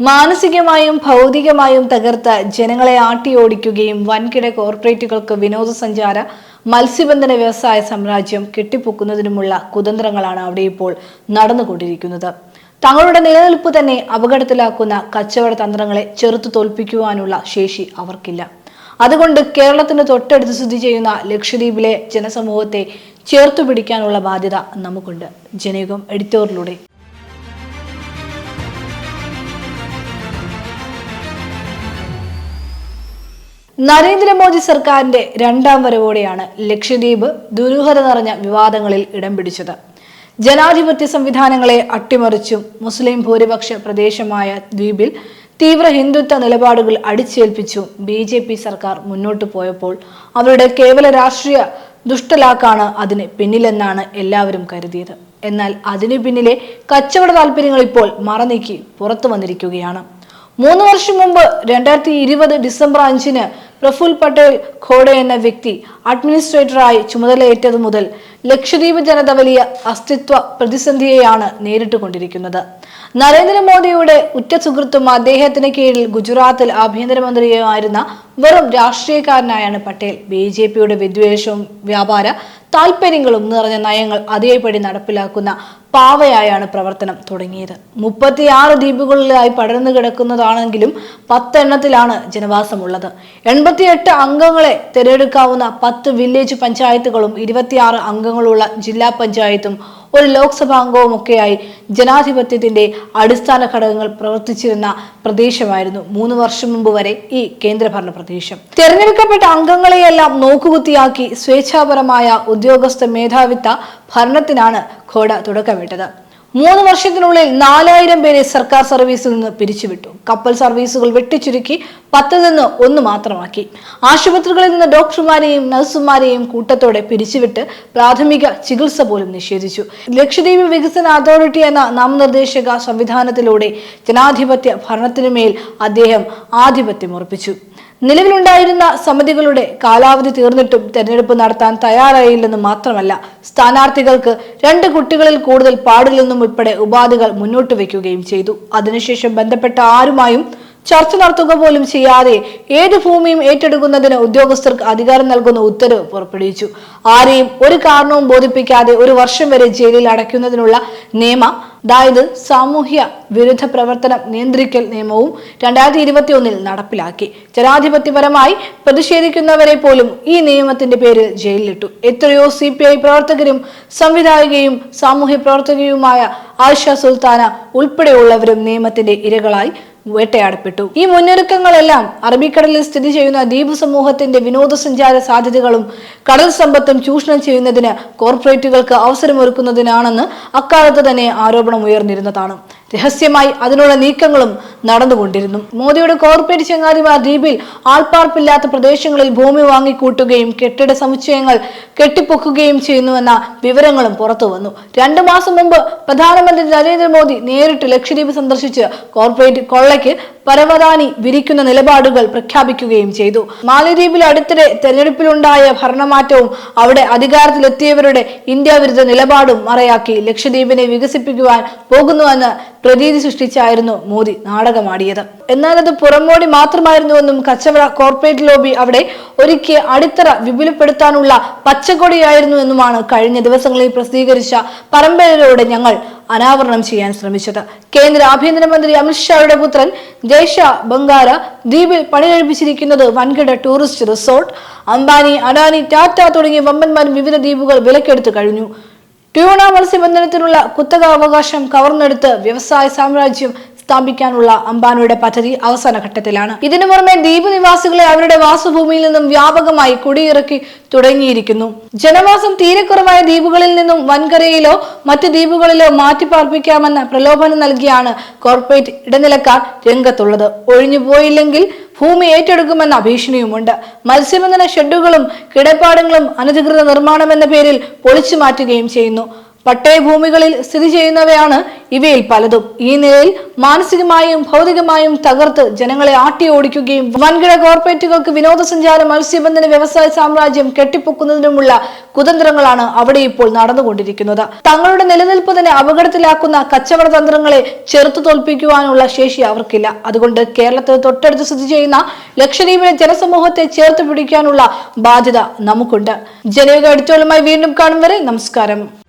മാനസികമായും ഭൗതികമായും തകർത്ത ജനങ്ങളെ ആട്ടിയോടിക്കുകയും വൻകിട കോർപ്പറേറ്റുകൾക്ക് വിനോദസഞ്ചാര മത്സ്യബന്ധന വ്യവസായ സാമ്രാജ്യം കെട്ടിപ്പൊക്കുന്നതിനുമുള്ള കുതന്ത്രങ്ങളാണ് അവിടെ ഇപ്പോൾ നടന്നുകൊണ്ടിരിക്കുന്നത്. തങ്ങളുടെ നിലനിൽപ്പ് തന്നെ അപകടത്തിലാക്കുന്ന കച്ചവട തന്ത്രങ്ങളെ ചെറുത്തു തോൽപ്പിക്കുവാനുള്ള ശേഷി അവർക്കില്ല. അതുകൊണ്ട് കേരളത്തിന് തൊട്ടടുത്ത് സ്ഥിതി ചെയ്യുന്ന ലക്ഷദ്വീപിലെ ജനസമൂഹത്തെ ചേർത്തു പിടിക്കാനുള്ള ബാധ്യത നമുക്കുണ്ട്. ജനയുഗം എഡിറ്റോറിലൂടെ നരേന്ദ്രമോദി സർക്കാരിന്റെ രണ്ടാം വരവോടെയാണ് ലക്ഷദ്വീപ് ദുരൂഹത നിറഞ്ഞ വിവാദങ്ങളിൽ ഇടം പിടിച്ചത്. ജനാധിപത്യ സംവിധാനങ്ങളെ അട്ടിമറിച്ചും മുസ്ലിം ഭൂരിപക്ഷ പ്രദേശമായ ദ്വീപിൽ തീവ്ര ഹിന്ദുത്വ നിലപാടുകൾ അടിച്ചേൽപ്പിച്ചും ബി ജെ പി സർക്കാർ മുന്നോട്ടു പോയപ്പോൾ അവരുടെ കേവല രാഷ്ട്രീയ ദുഷ്ടലാക്കാണ് അതിന് പിന്നിലെന്നാണ് എല്ലാവരും കരുതിയത്. എന്നാൽ അതിനു പിന്നിലെ കച്ചവട താല്പര്യങ്ങൾ ഇപ്പോൾ മറനീക്കി പുറത്തു വന്നിരിക്കുകയാണ്. മൂന്ന് വർഷം മുമ്പ് രണ്ടായിരത്തി ഇരുപത് ഡിസംബർ അഞ്ചിന് പ്രഫുൽ പട്ടേൽ ഖോഡെ എന്ന വ്യക്തി അഡ്മിനിസ്ട്രേറ്ററായി ചുമതലയേറ്റതു മുതൽ ലക്ഷദ്വീപ് ജനത വലിയ അസ്തിത്വ പ്രതിസന്ധിയെയാണ് നേരിട്ടുകൊണ്ടിരിക്കുന്നത്. നരേന്ദ്രമോദിയുടെ ഉറ്റ സുഹൃത്തും അദ്ദേഹത്തിന് കീഴിൽ ഗുജറാത്തിൽ ആഭ്യന്തരമന്ത്രിയുമായിരുന്ന വെറും രാഷ്ട്രീയക്കാരനായാണ് പട്ടേൽ. ബി ജെ പിയുടെ വിദ്വേഷവും വ്യാപാര താല്പര്യങ്ങളും നിറഞ്ഞ നയങ്ങൾ അതേപടി നടപ്പിലാക്കുന്ന പാവയായാണ് പ്രവർത്തനം തുടങ്ങിയത്. മുപ്പത്തിയാറ് ദ്വീപുകളിലായി പടർന്നു കിടക്കുന്നതാണെങ്കിലും പത്തെണ്ണത്തിലാണ് ജനവാസമുള്ളത്. എൺപത്തിയെട്ട് അംഗങ്ങളെ തിരഞ്ഞെടുക്കാവുന്ന പത്ത് വില്ലേജ് പഞ്ചായത്തുകളും ഇരുപത്തിയാറ് അംഗങ്ങളുള്ള ജില്ലാ പഞ്ചായത്തും ഒരു ലോക്സഭാ അംഗവും ഒക്കെയായി ജനാധിപത്യത്തിന്റെ അടിസ്ഥാന ഘടകങ്ങൾ പ്രവർത്തിച്ചിരുന്ന പ്രദേശമായിരുന്നു മൂന്ന് വർഷം മുമ്പ് വരെ ഈ കേന്ദ്രഭരണ പ്രദേശം. തിരഞ്ഞെടുക്കപ്പെട്ട അംഗങ്ങളെയെല്ലാം നോക്കുകുത്തിയാക്കി സ്വേച്ഛാപരമായ ഉദ്യോഗസ്ഥ മേധാവിത്വ ഭരണത്തിനാണ് ഖോഡ തുടക്കമിട്ടത്. മൂന്ന് വർഷത്തിനുള്ളിൽ നാലായിരം പേരെ സർക്കാർ സർവീസിൽ നിന്ന് പിരിച്ചുവിട്ടു. കപ്പൽ സർവീസുകൾ വെട്ടിച്ചുരുക്കി പത്തിൽ നിന്ന് ഒന്ന് മാത്രമാക്കി. ആശുപത്രികളിൽ നിന്ന് ഡോക്ടർമാരെയും നഴ്സുമാരെയും കൂട്ടത്തോടെ പിരിച്ചുവിട്ട് പ്രാഥമിക ചികിത്സ പോലും നിഷേധിച്ചു. ലക്ഷദ്വീപ് വികസന അതോറിറ്റി എന്ന നാമനിർദ്ദേശക സംവിധാനത്തിലൂടെ ജനാധിപത്യ ഭരണത്തിനുമേൽ അദ്ദേഹം ആധിപത്യം ഉറപ്പിച്ചു. നിലവിലുണ്ടായിരുന്ന സമിതികളുടെ കാലാവധി തീർന്നിട്ടും തെരഞ്ഞെടുപ്പ് നടത്താൻ തയ്യാറായില്ലെന്ന് മാത്രമല്ല സ്ഥാനാർത്ഥികൾക്ക് രണ്ട് കുട്ടികളിൽ കൂടുതൽ പാടില്ലെന്നും ഉൾപ്പെടെ ഉപാധികൾ മുന്നോട്ട് വയ്ക്കുകയും ചെയ്തു. അതിനുശേഷം ബന്ധപ്പെട്ട ആരുമായും ചർച്ച നടത്തുക പോലും ചെയ്യാതെ ഏത് ഭൂമിയും ഏറ്റെടുക്കുന്നതിന് ഉദ്യോഗസ്ഥർക്ക് അധികാരം നൽകുന്ന ഉത്തരവ് പുറപ്പെടുവിച്ചു. ആരെയും ഒരു കാരണവും ബോധിപ്പിക്കാതെ ഒരു വർഷം വരെ ജയിലിൽ അടയ്ക്കുന്നതിനുള്ള നിയമ അതായത് സാമൂഹ്യ വിരുദ്ധ പ്രവർത്തനം നിയന്ത്രിക്കൽ നിയമവും രണ്ടായിരത്തി ഇരുപത്തി ഒന്നിൽ നടപ്പിലാക്കി. ജനാധിപത്യപരമായി പ്രതിഷേധിക്കുന്നവരെ പോലും ഈ നിയമത്തിന്റെ പേരിൽ ജയിലിലിട്ടു. എത്രയോ സി പി ഐ പ്രവർത്തകരും സംവിധായകയും സാമൂഹ്യ പ്രവർത്തകയുമായ ആയിഷ സുൽത്താന ഉൾപ്പെടെയുള്ളവരും നിയമത്തിന്റെ ഇരകളായി വേട്ടയാടപ്പെട്ടു. ഈ മുന്നൊരുക്കങ്ങളെല്ലാം അറബിക്കടലിൽ സ്ഥിതി ചെയ്യുന്ന ദ്വീപ് സമൂഹത്തിന്റെ വിനോദസഞ്ചാര സാധ്യതകളും കടൽ സമ്പത്തും ചൂഷണം ചെയ്യുന്നതിന് കോർപ്പറേറ്റുകൾക്ക് അവസരമൊരുക്കുന്നതിനാണെന്ന് അക്കാലത്ത് തന്നെ ആരോപണം ഉയർന്നിരുന്നതാണ് രഹസ്യമായി അതിനുള്ള നീക്കങ്ങളും നടന്നുകൊണ്ടിരുന്നു. മോദിയുടെ കോർപ്പറേറ്റ് ചങ്ങാതിമാർ ദ്വീപിൽ ആൾപ്പാർപ്പില്ലാത്ത പ്രദേശങ്ങളിൽ ഭൂമി വാങ്ങിക്കൂട്ടുകയും കെട്ടിട സമുച്ചയങ്ങൾ കെട്ടിപ്പൊക്കുകയും ചെയ്യുന്നുവെന്ന വിവരങ്ങളും പുറത്തു വന്നു. രണ്ടു മാസം മുമ്പ് പ്രധാനമന്ത്രി നരേന്ദ്രമോദി നേരിട്ട് ലക്ഷദ്വീപ് സന്ദർശിച്ച് കോർപ്പറേറ്റ് കൊള്ളയ്ക്ക് പരവതാനി വിരിക്കുന്ന നിലപാടുകൾ പ്രഖ്യാപിക്കുകയും ചെയ്തു. മാലദ്വീപിൽ അടുത്തിടെ തെരഞ്ഞെടുപ്പിലുണ്ടായ ഭരണമാറ്റവും അവിടെ അധികാരത്തിലെത്തിയവരുടെ ഇന്ത്യ വിരുദ്ധ നിലപാടും മറയാക്കി ലക്ഷദ്വീപിനെ വികസിപ്പിക്കുവാൻ പോകുന്നുവെന്ന് പ്രതീതി സൃഷ്ടിച്ചായിരുന്നു മോദി നാടകമാടിയത്. എന്നാൽ അത് പുറമോടി മാത്രമായിരുന്നുവെന്നും കച്ചവട കോർപ്പറേറ്റ് ലോബി അവിടെ ഒരുക്കിയ അടിത്തറ വിപുലപ്പെടുത്താനുള്ള പച്ചക്കൊടിയായിരുന്നു എന്നുമാണ് കഴിഞ്ഞ ദിവസങ്ങളിൽ പ്രസിദ്ധീകരിച്ച പരമ്പരയിലൂടെ ഞങ്ങൾ അനാവരണം ചെയ്യാൻ ശ്രമിച്ചത്. കേന്ദ്ര ആഭ്യന്തരമന്ത്രി അമിത്ഷായുടെ പുത്രൻ ജയ്ഷ ബംഗാര ദ്വീപിൽ പണികഴിപ്പിച്ചിരിക്കുന്നത് വൻകിട ടൂറിസ്റ്റ് റിസോർട്ട്. അംബാനി അഡാനി ടാറ്റ തുടങ്ങിയ വമ്പന്മാരും വിവിധ ദ്വീപുകൾ വിലക്കെടുത്തു കഴിഞ്ഞു. ട്യൂണ മത്സ്യബന്ധനത്തിനുള്ള കുത്തകാവകാശം കവർന്നെടുത്ത് വ്യവസായ സാമ്രാജ്യം സ്ഥാപിക്കാനുള്ള അംബാനിയുടെ പദ്ധതി അവസാന ഘട്ടത്തിലാണ്. ഇതിനു പുറമെ ദ്വീപ് നിവാസികളെ അവരുടെ വാസഭൂമിയിൽ നിന്നും വ്യാപകമായി കുടിയിറക്കി തുടങ്ങിയിരിക്കുന്നു. ജനവാസം തീരക്കുറവായ ദ്വീപുകളിൽ നിന്നും വൻകരയിലോ മറ്റ് ദ്വീപുകളിലോ മാറ്റിപ്പാർപ്പിക്കാമെന്ന പ്രലോഭനം നൽകിയാണ് കോർപ്പറേറ്റ് ഇടനിലക്കാർ രംഗത്തുള്ളത്. ഒഴിഞ്ഞു പോയില്ലെങ്കിൽ ഭൂമി ഏറ്റെടുക്കുമെന്ന ഭീഷണിയുമുണ്ട്. മത്സ്യബന്ധന ഷെഡുകളും കിടപ്പാടങ്ങളും അനധികൃത നിർമ്മാണം എന്ന പേരിൽ പൊളിച്ചു മാറ്റുകയും ചെയ്യുന്നു. പട്ടയഭൂമികളിൽ സ്ഥിതി ചെയ്യുന്നവയാണ് ഇവയിൽ പലതും. ഈ നിലയിൽ മാനസികമായും ഭൗതികമായും തകർത്ത് ജനങ്ങളെ ആട്ടി ഓടിക്കുകയും വൻകിട കോർപ്പറേറ്റുകൾക്ക് വിനോദസഞ്ചാര മത്സ്യബന്ധന വ്യവസായ സാമ്രാജ്യം കെട്ടിപ്പൊക്കുന്നതിനുമുള്ള കുതന്ത്രങ്ങളാണ് അവിടെ ഇപ്പോൾ നടന്നുകൊണ്ടിരിക്കുന്നത്. തങ്ങളുടെ നിലനിൽപ്പ് തന്നെ അപകടത്തിലാക്കുന്ന കച്ചവട തന്ത്രങ്ങളെ ചെറുത്തു തോൽപ്പിക്കുവാനുള്ള ശേഷി അവർക്കില്ല. അതുകൊണ്ട് കേരളത്തിൽ തൊട്ടടുത്ത് സ്ഥിതി ചെയ്യുന്ന ലക്ഷദ്വീപിലെ ജനസമൂഹത്തെ ചേർത്ത് പിടിക്കാനുള്ള ബാധ്യത നമുക്കുണ്ട്. ജനവിക വീണ്ടും കാണും വരെ. നമസ്കാരം.